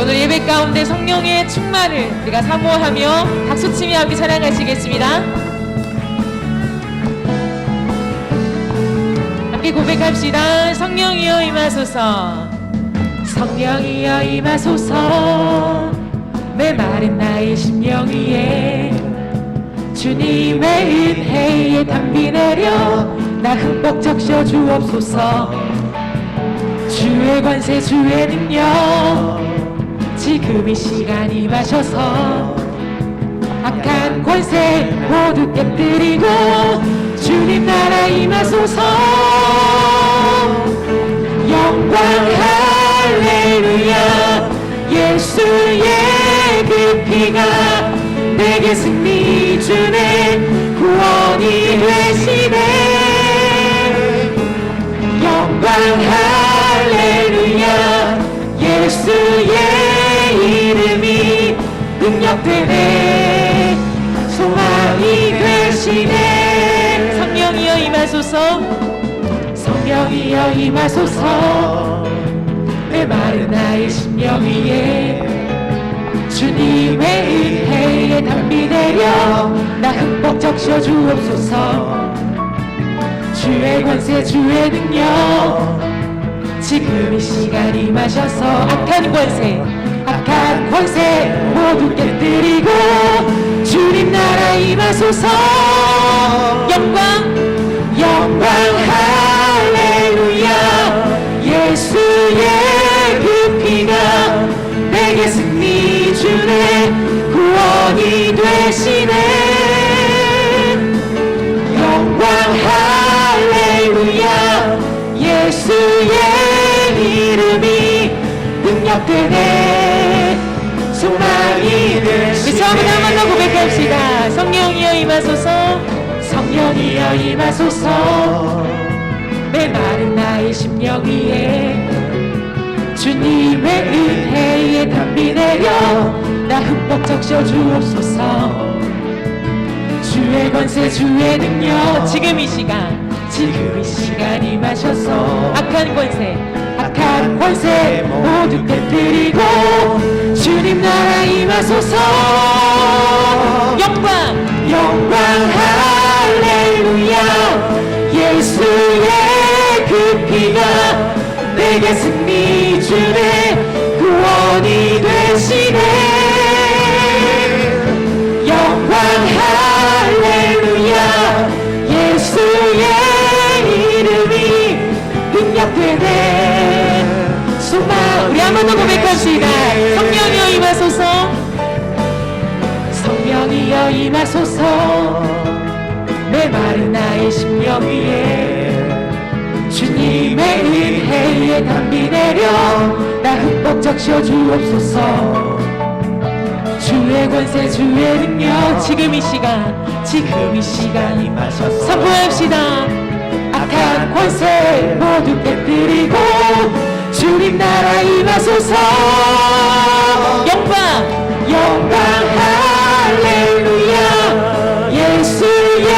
오늘 예배 가운데 성령의 충만을 우리가 사모하며 박수치며 함께 찬양하시겠습니다. 함께 고백합시다. 성령이여 임하소서. 성령이여 임하소서. 메마른 나의 심령 위에 주님의 은혜에 담비 내려 나 흠뻑 적셔 주옵소서. 주의 관세 주의 능력 지금 이 시간 임하셔서 악한 권세 모두 깨뜨리고 주님 나라 임하소서. 영광 할렐루야. 예수의 그 피가 내게 승리 주네. 구원이 되시네. 영광 할렐루야. 예수의 능력 되네 소망이 되시네. 성령이여 임하소서. 성령이여 임하소서. 내 마른 나의 심령 위에 주님의 은혜에 담비 내려 나 흠뻑 적셔 주옵소서. 주의 관세 주의 능력 지금 이 시간 임하셔서 악한 권세 모두 깨뜨리고 주님 나라 임하소서. 영광 영광 할렐루야. 예수의 그 피가 내게 승리 주네. 구원이 되시네. 영광 할렐루야. 예수의 이름이 능력되네 고백합시다. 성령이여 임하소서. 성령이여 임하소서. 내 마른 나의 심령 위에 주님의 은혜에 담비 내려 나 흠뻑 적셔 주옵소서. 주의 권세 주의 능력. 지금 이 시간 지금 이 시간 임하셔서 악한 권세 악한 권세 모두 깨뜨리고 주님 나라 임하소서 내게 승리 주네. 구원이 되시네. 영광 할렐루야. 예수의 이름이 능력되네. 소망 우리 한 번 더 고백합시다. 성령이여 임하소서. 성령이여 임하소서. 내 마른 나의 심령 위에 주님의 은혜에 담비 내려 나 흠뻑 적셔 주옵소서. 주의 권세 주의 능력. 지금 이 시간 지금 이 시간 임하셔서. 선포합시다. 악한 권세 모두 깨뜨리고 주님 나라 임하소서. 영광 영광. 할렐루야. 예수의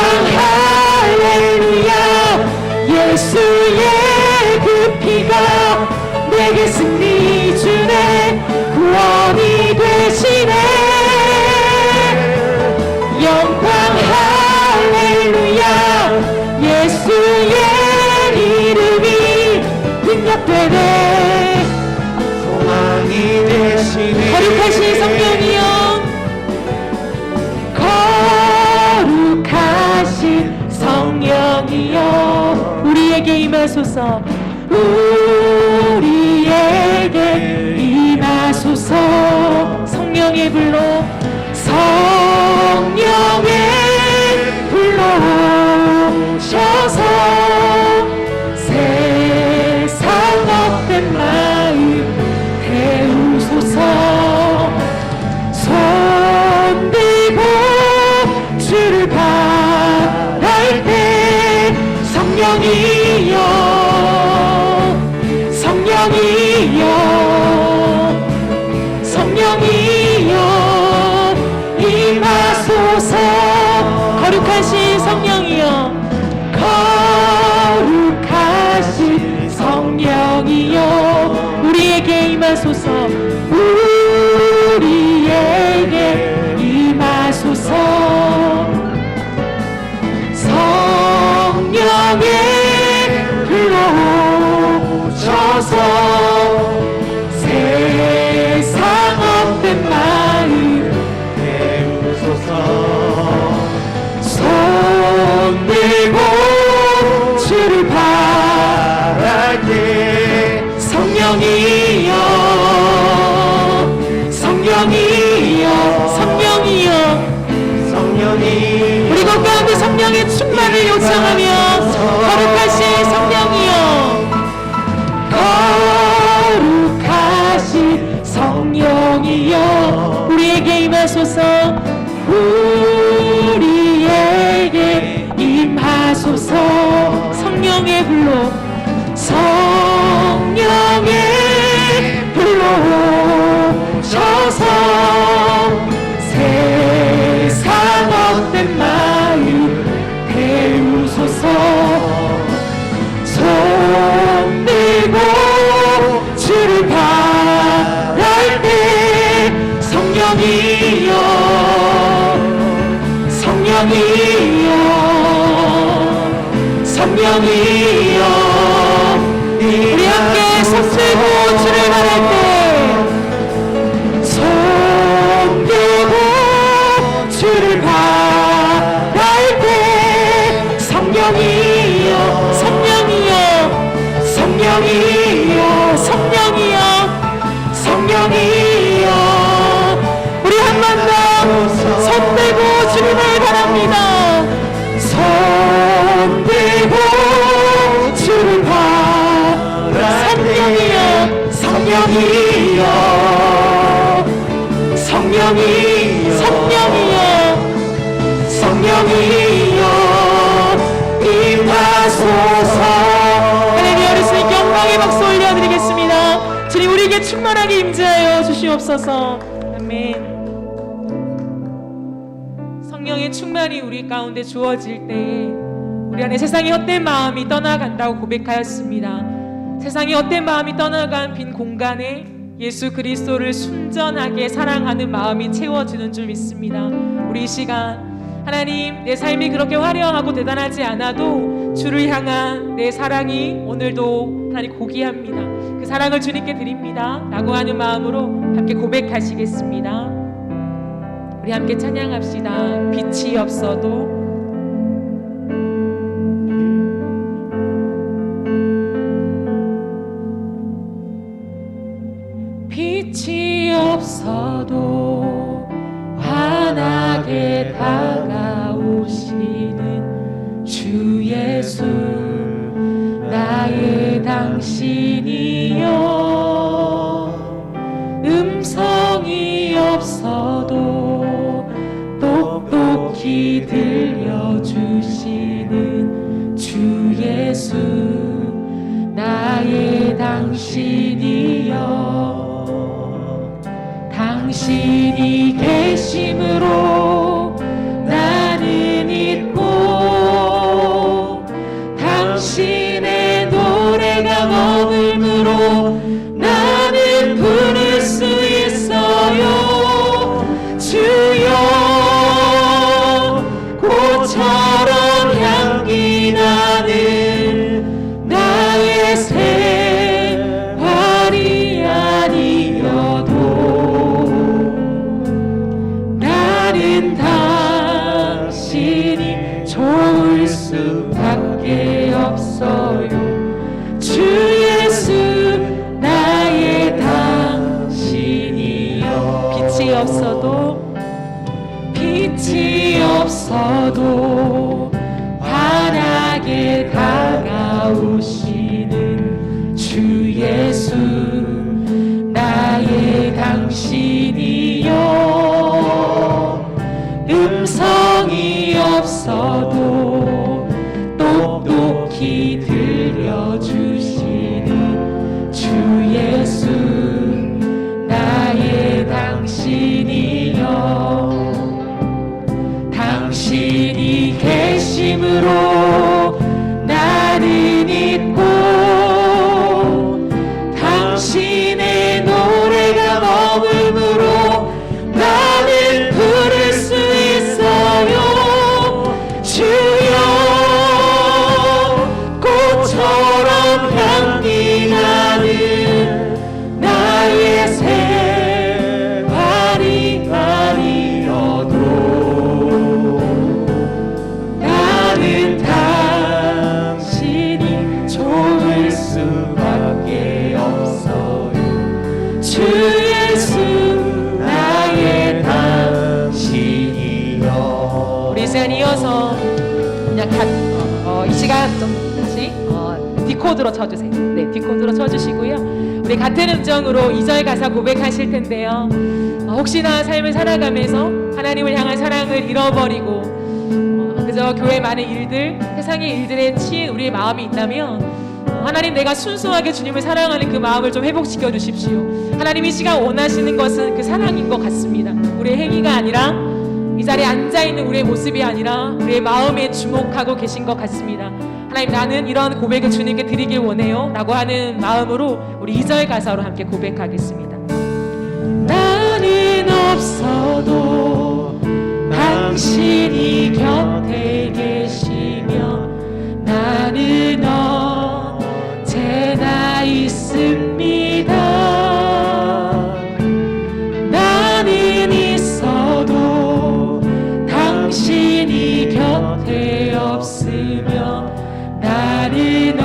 영 임하소서 거룩하신 성령이여 거룩하신 성령이여 우리에게 임하소서 하소서. 성령의 불로 성령의 불로 성령이여 우리 함께 손 들고 주를 바랄 때 주시옵소서. 아멘. 성령의 충만이 우리 가운데 주어질 때에 우리 안에 세상의 헛된 마음이 떠나간다고 고백하였습니다. 세상의 헛된 마음이 떠나간 빈 공간에 예수 그리스도를 순전하게 사랑하는 마음이 채워지는 줄 믿습니다. 우리 이 시간 하나님 내 삶이 그렇게 화려하고 대단하지 않아도 주를 향한 내 사랑이 오늘도 하나님 고귀합니다. 그 사랑을 주님께 드립니다. 라고 하는 마음으로 함께 고백하시겠습니다. 우리 함께 찬양합시다. 빛이 없어도 빛이 없어도 환하게 다가오시는 주 예수 나의 당신이여 음성이 없어도 똑똑히 들려주시는 주 예수 나의 당신이여 당신 좋을 수밖에 없어요. 주 예수 나의 당신이여. 빛이 없어도 빛이 없어도 환하게 다가오시는 주 예수 나의 당신이여. 음성이 없어도 계 이어서 그냥 가, 어, 이 시간 좀 다시 어, 디코드로 쳐주세요 네 디코드로 쳐주시고요 우리 같은 음정으로 2절 가사 고백하실 텐데요 어, 혹시나 삶을 살아가면서 하나님을 향한 사랑을 잃어버리고 어, 그저 교회 많은 일들, 세상의 일들에 치인 우리의 마음이 있다면 어, 하나님 내가 순수하게 주님을 사랑하는 그 마음을 좀 회복시켜 주십시오. 하나님 이 시간 원하시는 것은 그 사랑인 것 같습니다. 우리의 행위가 아니라 이 자리에 앉아 있는 우리의 모습이 아니라 우리의 마음에 주목하고 계신 것 같습니다. 하나님 나는 이런 고백을 주님께 드리길 원해요. 라고 하는 마음으로 우리 2절 가사로 함께 고백하겠습니다. 나는 없어도 당신이 곁에 계시며 나는 언제나 있습니다 당신이 곁에 없으며 나는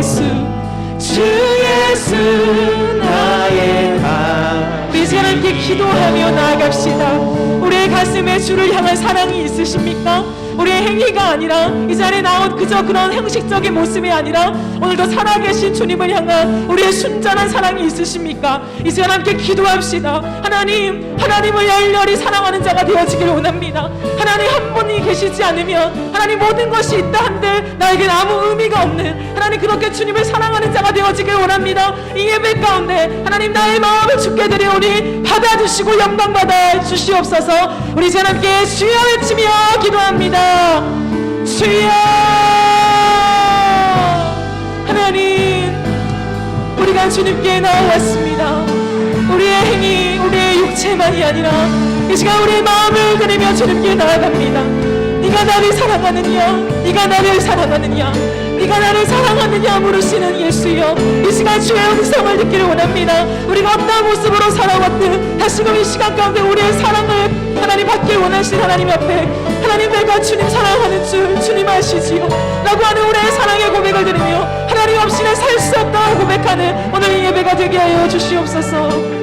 예수 주 예수 나의 다 우리 이제 함께 기도하며 나아갑시다 우리의 가슴에 주를 향한 사랑이 있으십니까? 우리의 행위가 아니라 이 자리에 나온 그저 그런 형식적인 모습이 아니라 오늘도 살아계신 주님을 향한 우리의 순전한 사랑이 있으십니까? 이 시간 함께 기도합시다. 하나님 하나님을 열렬히 사랑하는 자가 되어지길 원합니다. 하나님 한 분이 계시지 않으면 하나님 모든 것이 있다 한들 나에겐 아무 의미가 없는 하나님 그렇게 주님을 사랑하는 자가 되어지길 원합니다. 이 예배 가운데 하나님 나의 마음을 주께 드리오니 받아주시고 영광 받아 주시옵소서 우리 이제 함께 주여 외치며 기도합니다. 주여! 하나님 우리가 주님께 나왔습니다. 우리의 행위 우리의 육체만이 아니라 이 시간 우리의 마음을 드리며 주님께 나아갑니다. 네가 나를 사랑하느냐? 네가 나를 사랑하느냐 네가 나를 사랑하느냐 물으시는 예수여 이 시간 주의 음성을 듣기를 원합니다. 우리가 어떤 모습으로 살아왔든 다시금 이 시간 가운데 우리의 사랑을 하나님 받길 원하신 하나님 앞에 하나님 내가 주님 사랑하는 줄 주님 아시지요? 라고 하는 우리의 사랑의 고백을 드리며 하나님 없이는 살 수 없다고 고백하는 오늘 이 예배가 되게 하여 주시옵소서